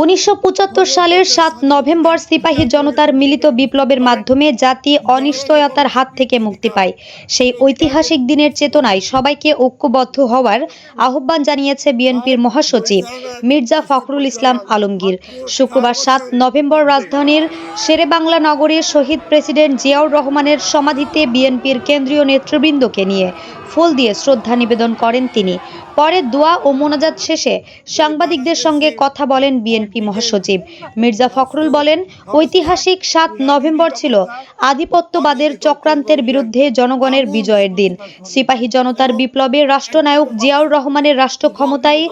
উনিশশো পঁচাত্তর সালের সাত নভেম্বর সিপাহী জনতার মিলিত বিপ্লবের মাধ্যমে জাতি অনিশ্চয়তার হাত থেকে মুক্তি পায়। সেই ঐতিহাসিক দিনের চেতনায় সবাইকে ঐক্যবদ্ধ হওয়ার আহ্বান জানিয়েছে বিএনপির মহাসচিব মির্জা ফখরুল ইসলাম আলমগীর। শুক্রবার সাত নভেম্বর রাজধানীর শেরেবাংলা নগরীর শহীদ প্রেসিডেন্ট জিয়াউর রহমানের সমাধিতে বিএনপির কেন্দ্রীয় নেতৃবৃন্দকে নিয়ে ফুল দিয়ে শ্রদ্ধা নিবেদন করেন তিনি। পরে দোয়া ও মোনাজাত শেষে সাংবাদিকদের সঙ্গে কথা বলেন বিএনপি মহাসচিব। মির্জা ফখরুল বলেন, ঐতিহাসিক সাত নভেম্বর ছিল আধিপত্যবাদের চক্রান্তের বিরুদ্ধে জনগণের বিজয়ের দিন। সিপাহী জনতার বিপ্লবে রাষ্ট্রনায়ক জিয়াউর রহমানের রাষ্ট্র ক্ষমতায়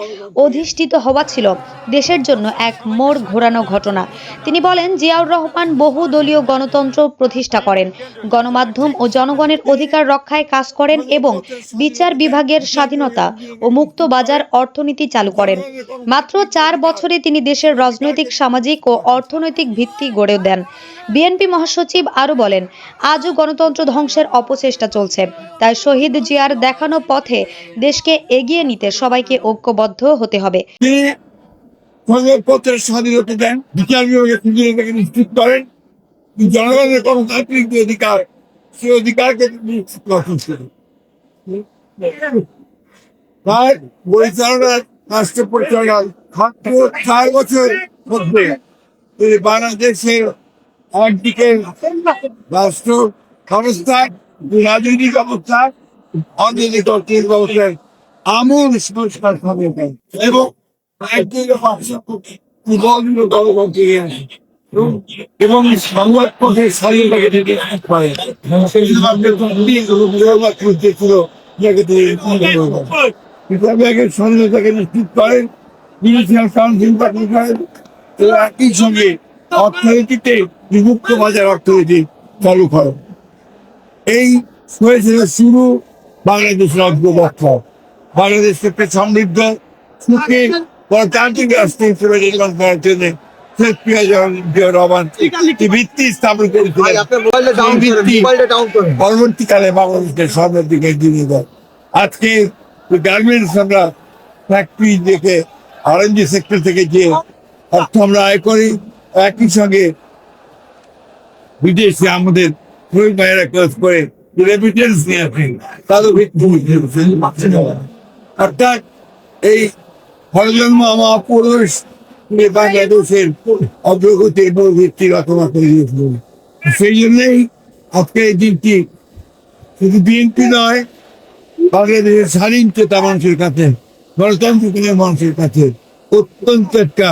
অধিষ্ঠিত হওয়া ছিল দেশের জন্য এক মোড় ঘোরানো ঘটনা। তিনি বলেন, জিয়াউর রহমান বহু দলীয় গণতন্ত্র প্রতিষ্ঠা করেন, গণমাধ্যম ও জনগণের অধিকার রক্ষায় কাজ করেন এবং বিচার বিভাগের স্বাধীনতা ও মুক্ত বাজার অর্থনীতি চালু করেন। মাত্র চার বছরে তিনি দেশের রাজনৈতিক, সামাজিক ও অর্থনৈতিক ভিত্তি গড়ে দেন। বিএনপি মহাসচিব আরও বলেন, আজও গণতন্ত্র ধ্বংসের অপচেষ্টা চলছে। তাই শহীদ জিয়ার দেখানো পথে দেশকে এগিয়ে নিতে সবাইকে ঐক্যবদ্ধ হতে হবে। তিনি স্বাধীনতা দেন। বিচার বিভাগের স্বাধীনতাকে নিশ্চিত করেন জনগণের গণতান্ত্রিক যে অধিকার, সেই অধিকারকে তিনি করেন। তার পরিচালনার রাষ্ট্র পরিচালনার চার বছর মধ্যে বাংলাদেশের একদিকে রাষ্ট্র ব্যবস্থা, রাজনৈতিক অবস্থা অর্থনৈতিক অর্থনৈতিক আমূল সংস্কার এবং আসে। এবং- সংবাদপত্রের স্বাধীনতাকে নিশ্চিত করেন। সেই জন্য ছিল যাকে তিনি ইসলামিকের নিশ্চিত করেন জুডিশিয়াল কাউন্সিল গঠন করেন একই সঙ্গে অর্থনীতিতে বিমুক্ত বাজার অর্থনীতি চালু করেন এই হয়েছিল শুরু বাংলাদেশের অগ্রযাত্রা বাংলাদেশকে সমৃদ্ধ সুখী গণতান্ত্রিক রাষ্ট্র হিসেবে নির্মাণ করার জন্য পরবর্তীকালে বাংলাদেশকে দিকে এগিয়ে দেয় আজকে গার্মেন্টস আমরা ফ্যাক্টরি দেখে সেক্টর থেকে যে অর্থ আমরা আয় করি একই সঙ্গে বিদেশে আমাদের অর্থাৎ এই ফলজন্ম আমার পুরুষ বাংলাদেশের সেই জন্যই আজকে এই দিনটি শুধু বিএনপি নয়, বাংলাদেশের স্বাধীন চেতা মানুষের কাছে গণতন্ত্র মানুষের কাছে অত্যন্ত একটা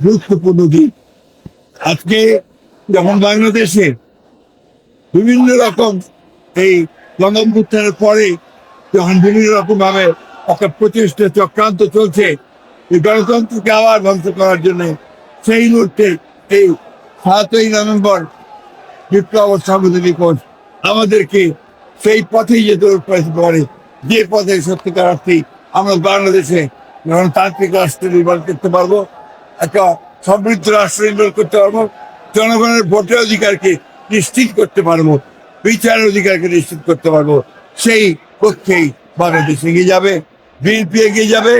গুরুত্বপূর্ণ দিন। আজকে যখন বাংলাদেশে বিভিন্ন রকম এই গণঅভ্যুত্থানের পরে যখন বিভিন্ন রকম ভাবে একটা প্রচেষ্টা চক্রান্ত চলছে এই গণতন্ত্রকে আবার ধ্বংস করার জন্য সেই মুহূর্তে এই সাতই নভেম্বর বিপ্লব সাংবিধানিক কোষ আমাদেরকে সেই পথেই যেতে উৎপাদিত করে যে পথে সত্যিকার অর্থে আমরা বাংলাদেশে গণতান্ত্রিক রাষ্ট্র নির্মাণ করতে পারব, একটা সমৃদ্ধ রাষ্ট্র নির্মাণ করতে পারব, জনগণের ভোটের অধিকারকে নিশ্চিত করতে পারব, বিচারের অধিকারকে নিশ্চিত করতে পারব, সেই পক্ষেই বাংলাদেশ এগিয়ে যাবে, বিএনপি এগিয়ে যাবে।